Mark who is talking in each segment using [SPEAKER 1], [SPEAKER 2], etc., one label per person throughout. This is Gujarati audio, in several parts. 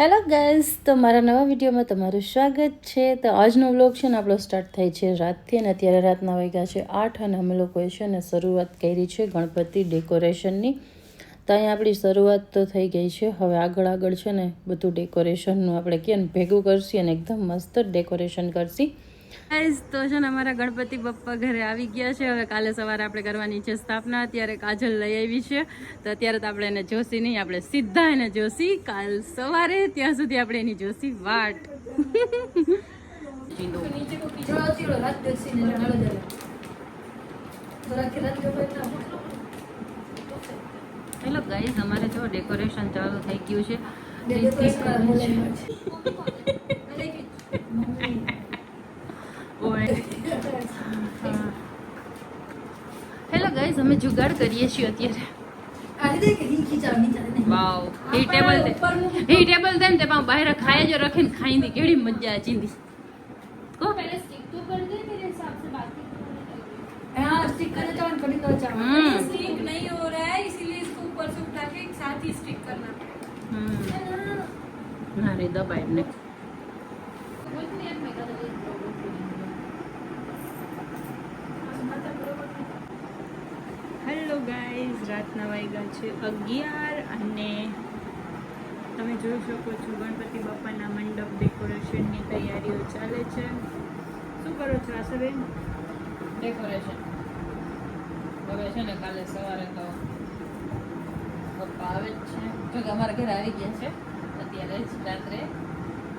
[SPEAKER 1] હેલો ગાઈઝ તો મારા નવા વિડીયોમાં તમારું સ્વાગત છે. તો આજનો વ્લોગ છે ને આપણો સ્ટાર્ટ થાય છે રાતથી અને અત્યારે રાતના વાગ્યા છે આઠ અને અમે લોકોએ છે ને શરૂઆત કરી છે ગણપતિ ડેકોરેશનની તો અહીંયા આપણી શરૂઆત તો થઈ ગઈ છે. હવે આગળ આગળ છે ને બધું ડેકોરેશનનું આપણે કહે ને ભેગું કરશી અને એકદમ મસ્ત ડેકોરેશન કરશી. તો છે ને અમારા ગણપતિ બપ્પા ઘરે આવી ગયા છે. હવે કાલે સવારે આપણે કરવાની છે સ્થાપના. અત્યારે કાજલ લઈ આવી છે. તો અત્યારે તો આપણે એને જોશી નહીં આપણે સીધા એને જોશી. કાલ સવારે ત્યાં સુધી આપણે એની જોશી વાટ. હેલો ગાઈઝ અમારે જો ડેકોરેશન ચાલુ થઈ ગયું છે. હેલો ગાઈઝ અમે જુગાડ કરીએ છીએ અત્યારે વાવ એ ટેબલ તે એ ટેબલ તેમ તે પાછું બહાર ખાય જો રખીને ખાઈ દી કેવી મજા આ ચીંદી કો હમ
[SPEAKER 2] स्टिक नहीं हो रहा है इसीलिए इसको ऊपर से उठा के एक साथ ही स्टिक करना
[SPEAKER 1] હમ ના રે ગાઈઝ રાતના વાગ્યા છે અગિયાર અને તમે જોઈ શકો છો ગણપતિ બાપાના મંડપ ડેકોરેશનની તૈયારીઓ ચાલે છે. શું કરો છો આશાબેન? ડેકોરેશન. હવે છે ને કાલે સવારે તો પપ્પા આવે જ છે. જો અમારા ઘરે આવી ગયા છે. અત્યારે જ રાત્રે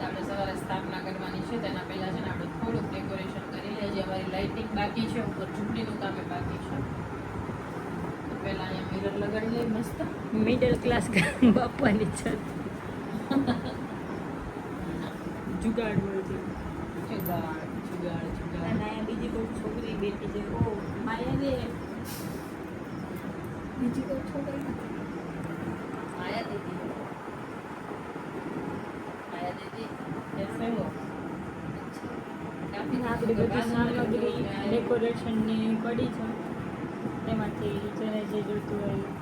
[SPEAKER 1] આપણે સવારે સ્થાપના કરવાની છે. તેના પહેલાં છે ને આપણે થોડુંક ડેકોરેશન કરી લઈએ. જે અમારી લાઇટિંગ બાકી છે. ઉપર ઝૂંપડીનું કામે બાકી છે. તિલક લગાડી લઈ મસ્ત? મિડલ ક્લાસ બાપાની છત. જુગાડ મળતી જુગાડ જુગાડ જુગાડ.
[SPEAKER 2] અને બીજી કોઈ છોકરી બેઠી છે. ઓ માયા રે બીજી કોઈ છોકરી
[SPEAKER 1] માયા
[SPEAKER 2] દીદી માયા દીદી ડેકોરેશનની પડી છે. તેમાંથી જેને જે જોઈતું હોય.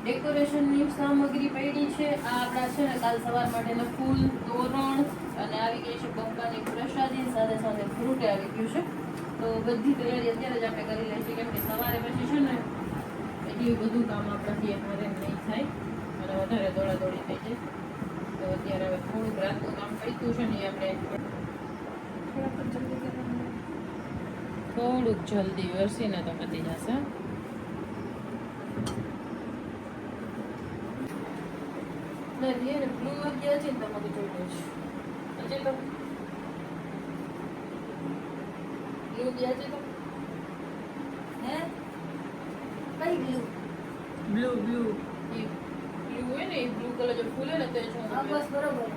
[SPEAKER 1] ડેકોરેશનની સામગ્રી પડી છે આ આપણા છે ને કાલ સવાર માટેના ફૂલ તોરણ અને આવી ગઈ છે પપ્પાની પ્રસાદી સાથે સાથે ફ્રૂટ આવી ગયું છે તો બધી તૈયારી અત્યારે જ આપણે કરી લઈએ છીએ કેમ કે સવારે પછી છે ને એટલું બધું કામ આપણાથી અમારે નહીં થાય. અને વધારે દોડાદોડી થઈ જાય. તો અત્યારે હવે થોડુંક રાતનું કામ પૈતું છે ને આપણે થોડુંક જલ્દી વરસીને તો પતી જશે. બ્લુ વાગ્યા છે ને તમારે જોઈ લઈશ. હજી તો બ્લુ ગયા છે તો હે કઈ બ્લુ બ્લુ બ્લુ બ્લુ હોય ને એ બ્લુ કલર જો ફૂલે ને તો
[SPEAKER 2] હા બસ બરોબર.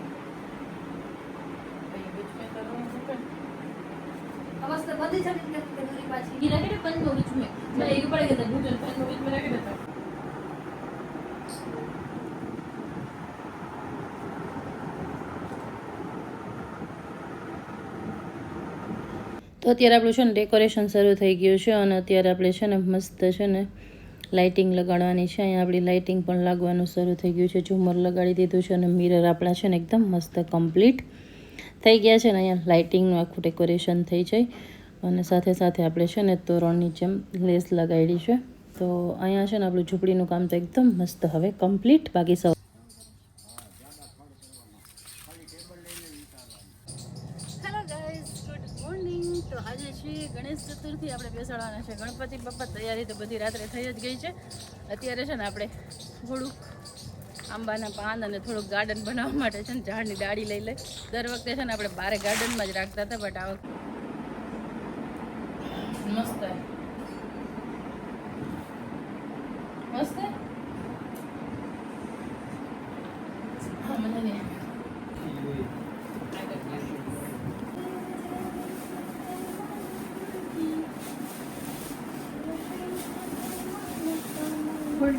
[SPEAKER 2] બસ તો બધી
[SPEAKER 1] તો અત્યારે આપણું છે ને ડેકોરેશન શરૂ થઈ ગયું છે અને અત્યારે આપણે છે ને મસ્ત છે ને લાઇટિંગ લગાડવાની છે. અહીંયા આપણી લાઇટિંગ પણ લાગવાનું શરૂ થઈ ગયું છે. ઝુમર લગાડી દીધું છે અને મિરર આપણા છે ને એકદમ મસ્ત કમ્પ્લીટ થઈ ગયા છે ને અહીંયા લાઇટિંગનું આખું ડેકોરેશન થઈ જાય. અને સાથે સાથે આપણે છે ને તોરણની જેમ લેસ લગાડી છે. તો અહીંયા છે ને આપણું ઝૂંપડીનું કામ તો એકદમ મસ્ત હવે કમ્પ્લીટ. બાકી સૌ હેલો ગાઈઝ ગુડ મોર્નિંગ તો આજે છે ગણેશ ચતુર્થી, આપણે બેસાડવાના છે ગણપતિ બાપા તૈયારી તો બધી રાત્રે થઈ જ ગઈ છે અત્યારે છે ને આપણે થોડુંક આંબાના પાન અને થોડુંક ગાર્ડન બનાવવા માટે છે ને ઝાડની ડાળી લઈ લે દર વખતે છે ને આપણે બારે ગાર્ડનમાં જ રાખતા હતા બટ આ વખતે. મસ્ત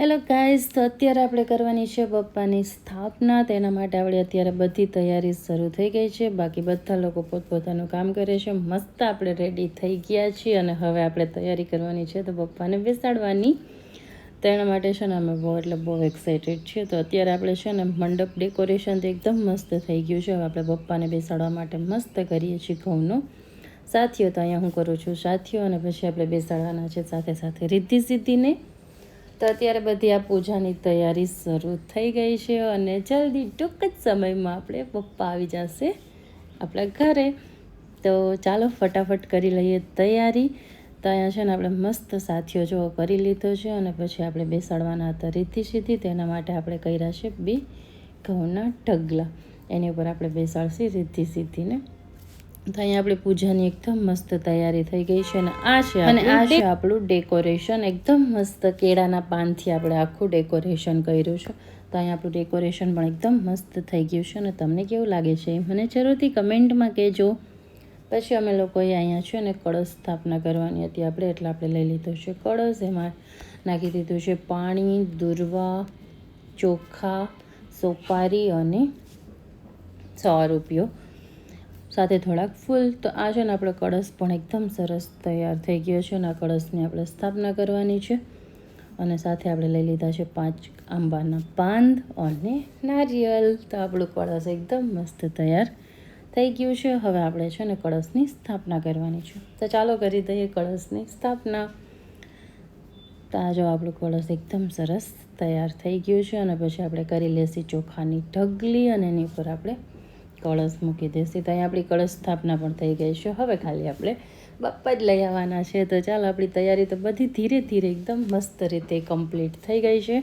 [SPEAKER 1] હેલો ગાઈઝ તો અત્યારે આપણે કરવાની છે બપ્પાની સ્થાપના. તેના માટે આપણે અત્યારે બધી તૈયારી શરૂ થઈ ગઈ છે. બાકી બધા લોકો પોતપોતાનું કામ કરે છે. મસ્ત આપણે રેડી થઈ ગયા છીએ અને હવે આપણે તૈયારી કરવાની છે તો બપ્પાને બેસાડવાની. તેના માટે છે ને અમે બહુ, એટલે બહુ એક્સાઇટેડ છીએ. તો અત્યારે આપણે છે ને મંડપ ડેકોરેશન તો એકદમ મસ્ત થઈ ગયું છે. હવે આપણે બપ્પાને બેસાડવા માટે મસ્ત કરીએ છીએ ઘઉંનો. સાથીઓ, તો અહીંયા હું કરું છું. સાથીઓ અને પછી આપણે બેસાડવાના છે સાથે સાથે રિદ્ધિ સિદ્ધિને તો અત્યારે બધી આ પૂજાની તૈયારી શરૂ થઈ ગઈ છે અને જલ્દી ટૂંક જ સમયમાં આપણે પપ્પા આવી જશે આપણા ઘરે. તો ચાલો ફટાફટ કરી લઈએ તૈયારી. તો અહીંયા છે ને આપણે મસ્ત સાથીઓ જો કરી લીધો છે અને પછી આપણે બેસાડવાના હતા રીતિ સીધી. તેના માટે આપણે કર્યા છે બે ઘઉંના ઢગલા. એની ઉપર આપણે બેસાડશી રીતિ સીધીને. તો અહીંયા આપણે પૂજાની એકદમ મસ્ત તૈયારી થઈ ગઈ છે અને આ છે અને આ છે આપણું ડેકોરેશન એકદમ મસ્ત કેળાના પાનથી આપણે આખું ડેકોરેશન કર્યું છે. તો અહીંયા આપણું ડેકોરેશન પણ એકદમ મસ્ત થઈ ગયું છે અને તમને કેવું લાગે છે મને જરૂરથી કમેન્ટમાં કહેજો. પછી અમે લોકોએ અહીંયા છે ને કળશ સ્થાપના કરવાની હતી આપણે એટલે આપણે લઈ લીધો છે કળશ. એમાં નાખી દીધું છે પાણી દુર્વા ચોખા સોપારી અને સો રૂપિયો સાથે થોડાક ફૂલ. તો આ છે ને આપણો કળશ પણ એકદમ સરસ તૈયાર થઈ ગયો છે અને આ કળશની આપણે સ્થાપના કરવાની છે. અને સાથે આપણે લઈ લીધા છે પાંચ આંબાના પાંદ અને નારિયેલ. તો આપણું કળશ એકદમ મસ્ત તૈયાર થઈ ગયું છે. હવે આપણે છે ને કળશની સ્થાપના કરવાની છે. તો ચાલો કરી દઈએ કળશની સ્થાપના. તો આ જો આપણું કળશ એકદમ સરસ તૈયાર થઈ ગયું છે અને પછી આપણે કરી લેશી ચોખાની ઢગલી અને એની ઉપર આપણે કળશ મૂકી દેશી. તો અહીંયા આપણી કળશ સ્થાપના પણ થઈ ગઈ છે. હવે ખાલી આપણે બાપ્પા જ લઈ આવવાના છે. તો ચાલો, આપણી તૈયારી તો બધી ધીરે ધીરે એકદમ મસ્ત રીતે કમ્પ્લીટ થઈ ગઈ છે.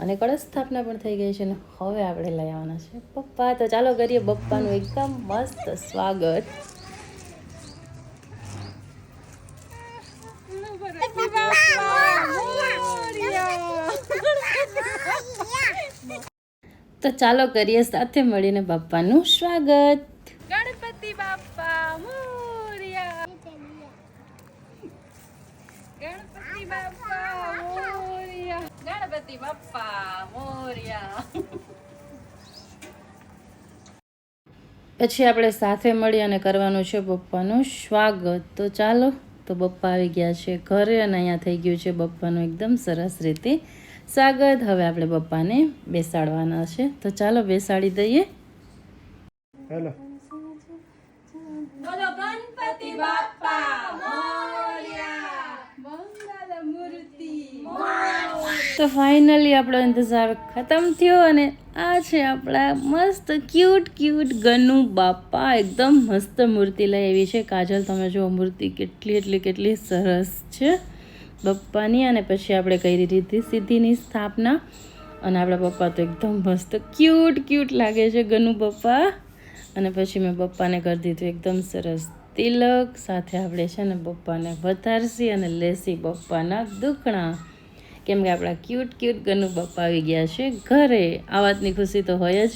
[SPEAKER 1] અને કળશ સ્થાપના પણ થઈ ગઈ છે અને હવે આપણે લઈ આવવાના છે. પપ્પા, તો ચાલો કરીએ બપ્પાનું એકદમ મસ્ત સ્વાગત. તો ચાલો કરીએ સાથે મળીને બાપ્પાનું સ્વાગત.
[SPEAKER 2] ગણપતિ બાપ્પા મોરિયા. ગણપતિ બાપ્પા મોરિયા.
[SPEAKER 1] ગણપતિ બાપ્પા મોરિયા. પછી આપણે સાથે મળી અને કરવાનું છે બપ્પાનું સ્વાગત. તો ચાલો તો બપ્પા આવી ગયા છે ઘરે અને અહીંયા થઈ ગયું છે બપ્પાનું એકદમ સરસ રીતે સ્વાગત હવે આપણે પપ્પાને બેસાડવાના છે. તો ચાલો બેસાડી દઈએ.
[SPEAKER 3] હેલો.
[SPEAKER 2] બોલો ગણપતિ બાપ્પા મોર્યા. મંગલ મૂર્તિ
[SPEAKER 1] તો ફાઇનલી આપણો ઇંતજાર ખતમ થયો અને આ છે આપણા મસ્ત ક્યુટ ક્યુટ ગનુ બાપા એકદમ મસ્ત મૂર્તિ લઈ એવી છે. કાજલ તમે જુઓ મૂર્તિ કેટલી એટલી કેટલી સરસ છે. બપ્પાની અને પછી આપણે કરી રીતે સિદ્ધિની સ્થાપના. અને આપણા પપ્પા તો એકદમ મસ્ત ક્યુટ ક્યુટ લાગે છે ગનુ પપ્પા. અને પછી મેં પપ્પાને કરી દીધું એકદમ સરસ તિલક. સાથે આપણે છે ને પપ્પાને વધારસી અને લેસી પપ્પાના દુખણા. કેમ કે આપણા ક્યુટ ક્યુટ ગનુ પપ્પા આવી ગયા છે ઘરે. આ વાતની ખુશી તો હોય જ.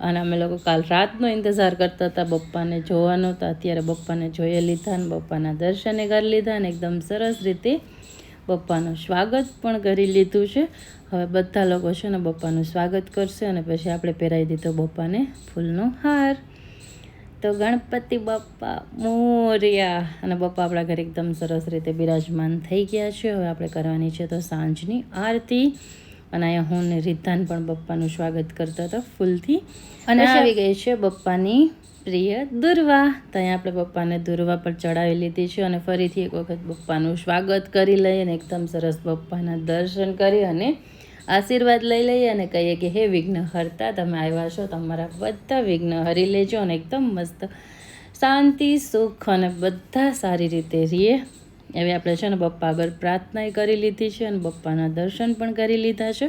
[SPEAKER 1] અને અમે લોકો કાલ રાતનો ઇંતજાર કરતા હતા, બપ્પાને જોવાનો તો અત્યારે બપ્પાને જોઈ લીધા અને બપ્પાના દર્શને કરી લીધા અને એકદમ સરસ રીતે બપ્પાનું સ્વાગત પણ કરી લીધું છે. હવે બધા લોકો છે ને બપ્પાનું સ્વાગત કરશે અને પછી આપણે પહેરાવી દીધો બપ્પાને ફૂલનો હાર. તો ગણપતિ બાપ્પા મોર્યા. અને બાપ્પા આપણા ઘરે એકદમ સરસ રીતે બિરાજમાન થઈ ગયા છે. હવે આપણે કરવાની છે તો સાંજની આરતી. અને અહીંયા હું ને રિદ્ધાન પણ બપ્પાનું સ્વાગત કરતા હતા ફૂલથી. અને આવી ગઈ છે બપ્પાની પ્રિય દુર્વા. તો અહીંયા આપણે બપ્પાને દુર્વા પર ચડાવી લીધી છે અને ફરીથી એક વખત બપ્પાનું સ્વાગત કરી લઈએ અને એકદમ સરસ બપ્પાના દર્શન કરી અને આશીર્વાદ લઈ લઈએ અને કહીએ કે હે વિઘ્ન હરતા તમે આવ્યા છો તમારા બધા વિઘ્ન હરી લેજો અને એકદમ મસ્ત શાંતિ સુખ અને બધા સારી રીતે રહીએ હવે આપણે છે ને બપ્પા આગળ પ્રાર્થના કરી લીધી છે અને બપ્પાના દર્શન પણ કરી લીધા છે.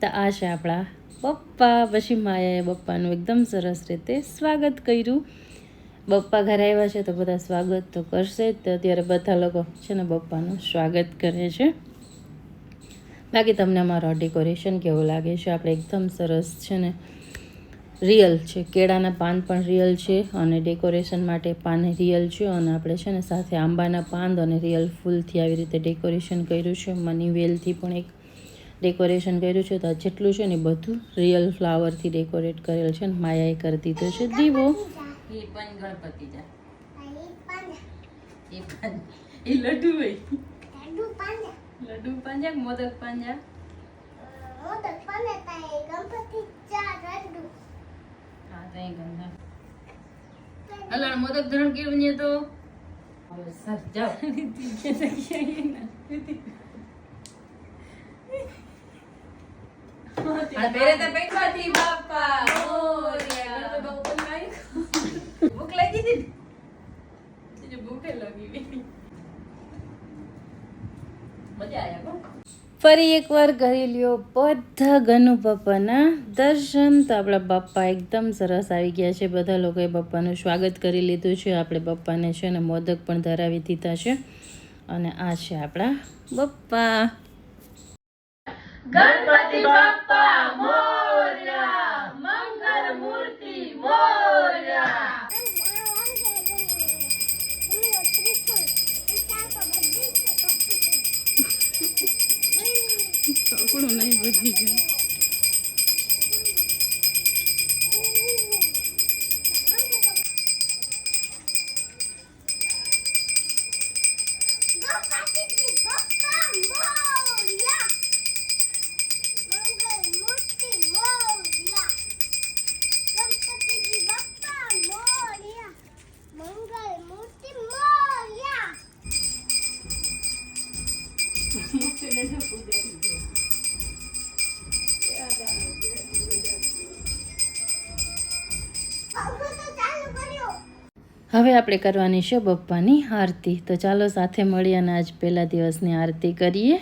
[SPEAKER 1] તો આ છે આપણા બપ્પા પછી માયાએ બપ્પાનું એકદમ સરસ રીતે સ્વાગત કર્યું. બપ્પા ઘરે આવ્યા છે તો બધા સ્વાગત તો કરશે જ. તો અત્યારે બધા લોકો છે ને બપ્પાનું સ્વાગત કરે છે. બાકી તમને અમારો ડેકોરેશન કેવું લાગે છે? આપણે એકદમ સરસ છે ને રિયલ છે. કેળાના પાન પણ રિયલ છે અને ડેકોરેશન માટે પાન રિયલ છે અને આપણે છે ને સાથે આંબાના પાન અને રિયલ ફૂલથી આવી રીતે ડેકોરેશન કર્યું છે. મની વેલથી પણ એક ડેકોરેશન કર્યું છે. તો આ જેટલું છે ને બધું રિયલ ફ્લાવરથી ડેકોરેટ કરેલ છે અને માયાએ કરી દીધો છે. દીવો. એ પણ ગણપતિ જા એ પણ. એ લડ્ડુ હોય. લડ્ડુ પાંજા કે મોદક પાંજા તો એ ગંધા હલણ મોદક ધરણ કેવું ને તો? સર જાઓ. આ પહેરે તો પૈસાથી બાપા મોરયા ગણપતિ બાપુ પણ લાવી ભૂખ લાગી હતી ને જે ભૂખે લાગી ગઈ મજા આયા હો ફરી એકવાર કરી લ્યો બધા ગનુ પપ્પાના દર્શન તો આપણા બાપા એકદમ સરસ આવી ગયા છે. બધા લોકોએ બાપાનું સ્વાગત કરી લીધું છે. આપણે બાપાને છે ને મોદક પણ ધરાવી દીધા છે. અને આ છે આપણા બપ્પા ગણપતિ બાપા મોર્યા મંગળ મૂર્તિ મોર્યા આપણું નહીં બધી ગયું.
[SPEAKER 4] મૂર્તિ મોર્યા.
[SPEAKER 1] હવે આપણે કરવાની છે બપ્પાની આરતી. તો ચાલો સાથે મળી અને આજ પહેલા દિવસની આરતી કરીએ.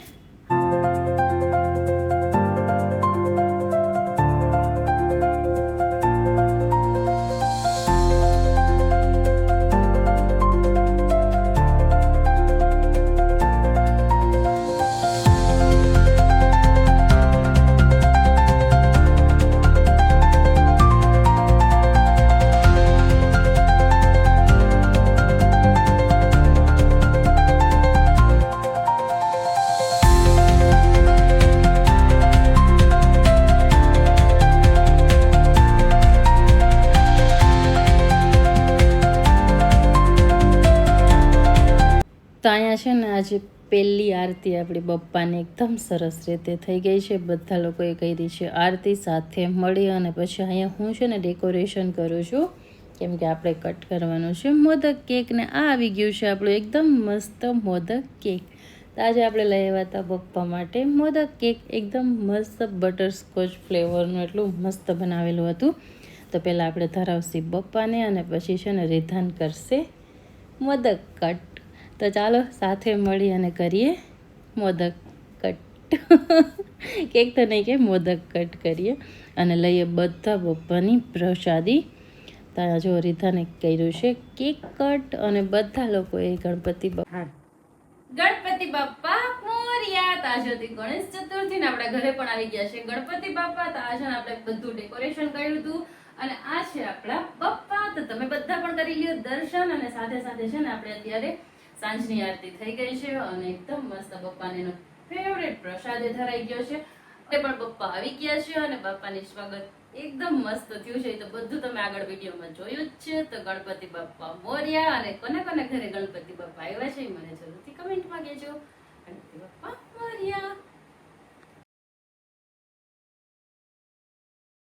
[SPEAKER 1] તો અહીંયા છે ને આજે પહેલી આરતી આપણી બપ્પાની એકદમ સરસ રીતે થઈ ગઈ છે. બધા લોકોએ કરી છે આરતી, સાથે મળી અને પછી અહીંયા હું છે ને ડેકોરેશન કરું છું. કેમ કે આપણે કટ કરવાનું છે. મોદક કેક ને આ આવી ગયું છે આપણું એકદમ મસ્ત મોદક કેક. તો આજે આપણે લઈ આવ્યા હતા બપ્પા માટે મોદક કેક. એકદમ મસ્ત બટરસ્કોચ ફ્લેવરનું એટલું મસ્ત બનાવેલું હતું. તો પહેલાં આપણે ધરાવશી બપ્પાને અને પછી છે ને રિધાન કરશે. મોદક કટ. તો ચાલો સાથે મળી અને કરીએ મોદક કટ. કેક તો નહીં કે મોદક કટ કરીએ અને લઈએ બધા પપ્પાની પ્રસાદી. ત્યાં જો રીધાને કર્યું છે કેક કટ અને બધા લોકોએ ગણપતિ બાપા ગણપતિ બાપા મોરિયા તાજોથી ગણેશ ચતુર્થી ને આપણા ઘરે પણ આવી ગયા છે. ગણપતિ બાપા તો આજે આપણે બધું ડેકોરેશન કર્યું હતું અને આ છે આપણા બપ્પા તો તમે બધા પણ કરી લ્યો દર્શન અને સાથે સાથે છે ને આપણે અત્યારે સાંજની આરતી થઈ ગઈ છે અને એકદમ મસ્ત બપ્પાને એનો ફેવરેટ પ્રસાદે ધરાઈ ગયો છે. એ પણ બપ્પા આવી ગયા છે અને બાપાને સ્વાગત એકદમ મસ્ત થયું છે. તો બધું તમે આગળ વિડીયોમાં જોયું જ છે. તો ગણપતિ બાપ્પા મોર્યા અને કોને કોને ઘરે ગણપતિ બાપ્પા આવ્યા છે મને જરૂરથી કમેન્ટમાં કહેજો. ગણપતિ બાપ્પા